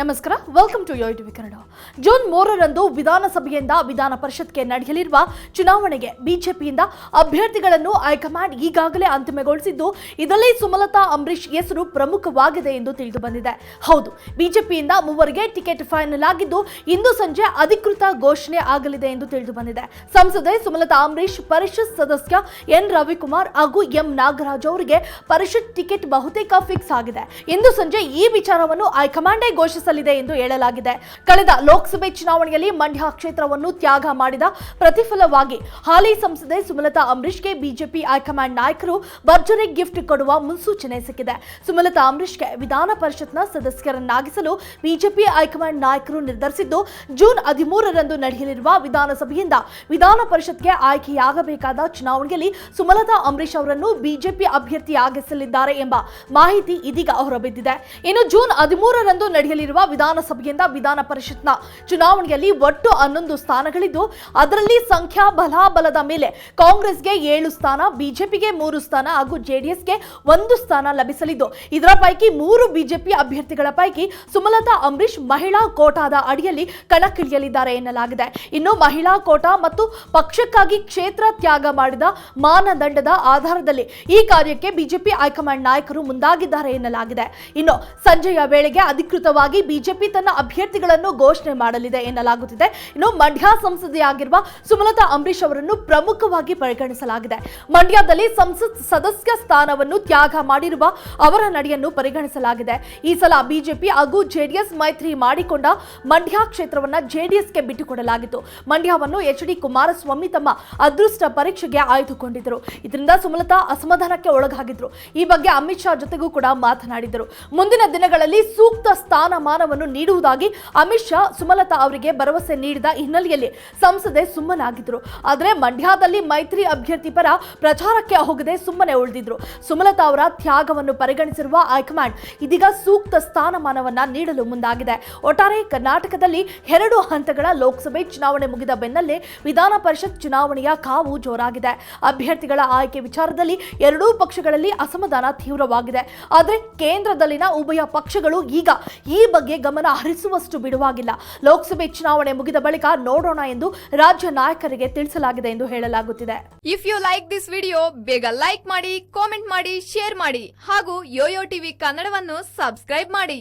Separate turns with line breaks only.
ನಮಸ್ಕಾರ welcome to Yo TV Kannada June ಮೂರರಂದು ವಿಧಾನಸಭೆಯಿಂದ ವಿಧಾನ ಪರಿಷತ್ಗೆ ನಡೆಯಲಿರುವ ಚುನಾವಣೆಗೆ ಬಿಜೆಪಿಯಿಂದ ಅಭ್ಯರ್ಥಿಗಳನ್ನು ಹೈಕಮಾಂಡ್ ಈಗಾಗಲೇ ಅಂತಿಮಗೊಳಿಸಿದ್ದು, ಇದರಲ್ಲಿ ಸುಮಲತಾ ಅಂಬರೀಷ್ ಹೆಸರು ಪ್ರಮುಖವಾಗಿದೆ ಎಂದು ತಿಳಿದು ಬಂದಿದೆ. ಹೌದು, ಬಿಜೆಪಿಯಿಂದ ಮೂವರಿಗೆ ಟಿಕೆಟ್ ಫೈನಲ್ ಆಗಿದ್ದು, ಇಂದು ಸಂಜೆ ಅಧಿಕೃತ ಘೋಷಣೆ ಆಗಲಿದೆ ಎಂದು ತಿಳಿದು ಬಂದಿದೆ. ಸಂಸದೆ ಸುಮಲತಾ ಅಂಬರೀಷ್, ಪರಿಷತ್ ಸದಸ್ಯ ಎನ್ ರವಿಕುಮಾರ್ ಹಾಗೂ ಎಂ ನಾಗರಾಜ್ ಅವರಿಗೆ ಪರಿಷತ್ ಟಿಕೆಟ್ ಬಹುತೇಕ ಫಿಕ್ಸ್ ಆಗಿದೆ. ಇಂದು ಸಂಜೆ ಈ ವಿಚಾರವನ್ನು ಹೈಕಮಾಂಡೇ ಘೋಷಿಸಲಿದೆ ಎಂದು ಹೇಳಲಾಗಿದೆ. ಕಳೆದ ಲೋಕಸಭೆ ಚುನಾವಣೆಯಲ್ಲಿ ಮಂಡ್ಯ ಕ್ಷೇತ್ರವನ್ನು ತ್ಯಾಗ ಮಾಡಿದ ಪ್ರತಿಫಲವಾಗಿ ಹಾಲಿ ಸಂಸದೆ ಸುಮಲತಾ ಅಂಬರೀಶ್ಗೆ ಬಿಜೆಪಿ ಹೈಕಮಾಂಡ್ ನಾಯಕರು ಭರ್ಜರಿ ಗಿಫ್ಟ್ ಕೊಡುವ ಮುನ್ಸೂಚನೆ ಸಿಕ್ಕಿದೆ. ಸುಮಲತಾ ಅಂಬರೀಶ್ಗೆ ವಿಧಾನ ಪರಿಷತ್ನ ಸದಸ್ಯರನ್ನಾಗಿಸಲು ಬಿಜೆಪಿ ಹೈಕಮಾಂಡ್ ನಾಯಕರು ನಿರ್ಧರಿಸಿದ್ದು, ಜೂನ್ ಹದಿಮೂರರಂದು ನಡೆಯಲಿರುವ ವಿಧಾನಸಭೆಯಿಂದ ವಿಧಾನ ಪರಿಷತ್ಗೆ ಆಯ್ಕೆಯಾಗಬೇಕಾದ ಚುನಾವಣೆಯಲ್ಲಿ ಸುಮಲತಾ ಅಂಬರೀಶ್ ಅವರನ್ನು ಬಿಜೆಪಿ ಅಭ್ಯರ್ಥಿಯಾಗಿಸಲಿದ್ದಾರೆ ಎಂಬ ಮಾಹಿತಿ ಇದೀಗ ಹೊರಬಿದ್ದಿದೆ. ಇನ್ನು ಜೂನ್ ಹದಿಮೂರರಂದು ನಡೆಯಲಿರುವ ವಿಧಾನಸಭೆಯಿಂದ ವಿಧಾನ ಪರಿಷತ್ನ ಚುನಾವಣೆಯಲ್ಲಿ ಒಟ್ಟು ಹನ್ನೊಂದು ಸ್ಥಾನಗಳಿದ್ದು, ಅದರಲ್ಲಿ ಸಂಖ್ಯಾ ಬಲಾಬಲದ ಮೇಲೆ ಕಾಂಗ್ರೆಸ್ಗೆ ಏಳು ಸ್ಥಾನ, ಬಿಜೆಪಿಗೆ ಮೂರು ಸ್ಥಾನ ಹಾಗೂ ಜೆಡಿಎಸ್ಗೆ ಒಂದು ಸ್ಥಾನ ಲಭಿಸಲಿದ್ದು, ಇದರ ಪೈಕಿ ಮೂರು ಬಿಜೆಪಿ ಅಭ್ಯರ್ಥಿಗಳ ಪೈಕಿ ಸುಮಲತಾ ಅಂಬರೀಶ್ ಮಹಿಳಾ ಕೋಟಾದ ಅಡಿಯಲ್ಲಿ ಕಣಕ್ಕಿಳಿಯಲಿದ್ದಾರೆ ಎನ್ನಲಾಗಿದೆ. ಇನ್ನು ಮಹಿಳಾ ಕೋಟಾ ಮತ್ತು ಪಕ್ಷಕ್ಕಾಗಿ ಕ್ಷೇತ್ರ ತ್ಯಾಗ ಮಾಡಿದ ಮಾನದಂಡದ ಆಧಾರದಲ್ಲಿ ಈ ಕಾರ್ಯಕ್ಕೆ ಬಿಜೆಪಿ ಹೈಕಮಾಂಡ್ ನಾಯಕರು ಮುಂದಾಗಿದ್ದಾರೆ ಎನ್ನಲಾಗಿದೆ. ಇನ್ನು ಸಂಜೆಯ ವೇಳೆಗೆ ಅಧಿಕೃತವಾಗಿ ಬಿಜೆಪಿ ತನ್ನ ಅಭ್ಯರ್ಥಿಗಳನ್ನು ಘೋಷಣೆ ಮಾಡಲಿದೆ ಎನ್ನಲಾಗುತ್ತಿದೆ. ಇನ್ನು ಮಂಡ್ಯ ಸಂಸದೆಯಾಗಿರುವ ಸುಮಲತಾ ಅಂಬರೀಶ್ ಅವರನ್ನು ಪ್ರಮುಖವಾಗಿ ಪರಿಗಣಿಸಲಾಗಿದೆ. ಮಂಡ್ಯದಲ್ಲಿ ಸಂಸತ್ ಸದಸ್ಯ ಸ್ಥಾನವನ್ನು ತ್ಯಾಗ ಮಾಡಿರುವ ಅವರ ನಡೆಯನ್ನು ಪರಿಗಣಿಸಲಾಗಿದೆ. ಈ ಸಲ ಬಿಜೆಪಿ ಹಾಗೂ ಜೆಡಿಎಸ್ ಮೈತ್ರಿ ಮಾಡಿಕೊಂಡ ಮಂಡ್ಯ ಕ್ಷೇತ್ರವನ್ನು ಜೆಡಿಎಸ್ಗೆ ಬಿಟ್ಟುಕೊಡಲಾಗಿತ್ತು. ಮಂಡ್ಯವನ್ನು ಎಚ್ ಡಿ ಕುಮಾರಸ್ವಾಮಿ ತಮ್ಮ ಅದೃಷ್ಟ ಪರೀಕ್ಷೆಗೆ ಆಯ್ದುಕೊಂಡಿದ್ದರು. ಇದರಿಂದ ಸುಮಲತಾ ಅಸಮಾಧಾನಕ್ಕೆ ಒಳಗಾಗಿದ್ರು. ಈ ಬಗ್ಗೆ ಅಮಿತ್ ಶಾ ಜೊತೆಗೂ ಕೂಡ ಮಾತನಾಡಿದರು. ಮುಂದಿನ ದಿನಗಳಲ್ಲಿ ಸೂಕ್ತ ಸ್ಥಾನಮಾನವನ್ನು ನೀಡುವುದಾಗಿ ಅಮಿತ್ ಶಾ, ಸುಮಲತಾ ಅವರಿಗೆ ಭರವಸೆ ನೀಡಿದ ಹಿನ್ನೆಲೆಯಲ್ಲಿ ಸಂಸದೆ ಸುಮ್ಮನಾಗಿದ್ದರು. ಆದರೆ ಮಂಡ್ಯದಲ್ಲಿ ಮೈತ್ರಿ ಅಭ್ಯರ್ಥಿ ಪರ ಪ್ರಚಾರಕ್ಕೆ ಹೋಗದೆ ಸುಮ್ಮನೆ ಉಳಿದಿದ್ರು. ಸುಮಲತಾ ಅವರ ತ್ಯಾಗವನ್ನು ಪರಿಗಣಿಸಿರುವ ಹೈಕಮಾಂಡ್ ಇದೀಗ ಸೂಕ್ತ ಸ್ಥಾನಮಾನವನ್ನ ನೀಡಲು ಮುಂದಾಗಿದೆ. ಒಟ್ಟಾರೆ ಕರ್ನಾಟಕದಲ್ಲಿ ಎರಡು ಹಂತಗಳ ಲೋಕಸಭೆ ಚುನಾವಣೆ ಮುಗಿದ ಬೆನ್ನಲ್ಲೇ ವಿಧಾನ ಪರಿಷತ್ ಚುನಾವಣೆಯ ಕಾವು ಜೋರಾಗಿದೆ. ಅಭ್ಯರ್ಥಿಗಳ ಆಯ್ಕೆ ವಿಚಾರದಲ್ಲಿ ಎರಡೂ ಪಕ್ಷಗಳಲ್ಲಿ ಅಸಮಾಧಾನ ತೀವ್ರವಾಗಿದೆ. ಆದರೆ ಕೇಂದ್ರದಲ್ಲಿನ ಉಭಯ ಪಕ್ಷಗಳು ಈಗ ಈ ಬಗ್ಗೆ ಗಮನ ಹರಿಸುವಷ್ಟು ಬಿಡುವಾಗಿಲ್ಲ. ಲೋಕಸಭೆ ಚುನಾವಣೆ ಮುಗಿದ ಬಳಿಕ ನೋಡೋಣ ಎಂದು ರಾಜ್ಯ ನಾಯಕರಿಗೆ ತಿಳಿಸಲಾಗಿದೆ ಎಂದು ಹೇಳಲಾಗುತ್ತಿದೆ.
If you like this video ಬೇಗ ಲೈಕ್ ಮಾಡಿ ಕಾಮೆಂಟ್ ಮಾಡಿ ಶೇರ್ ಮಾಡಿ ಹಾಗೂ ಯೋಯೋ ಟಿವಿ ಕನ್ನಡವನ್ನು ಸಬ್ಸ್ಕ್ರೈಬ್ ಮಾಡಿ.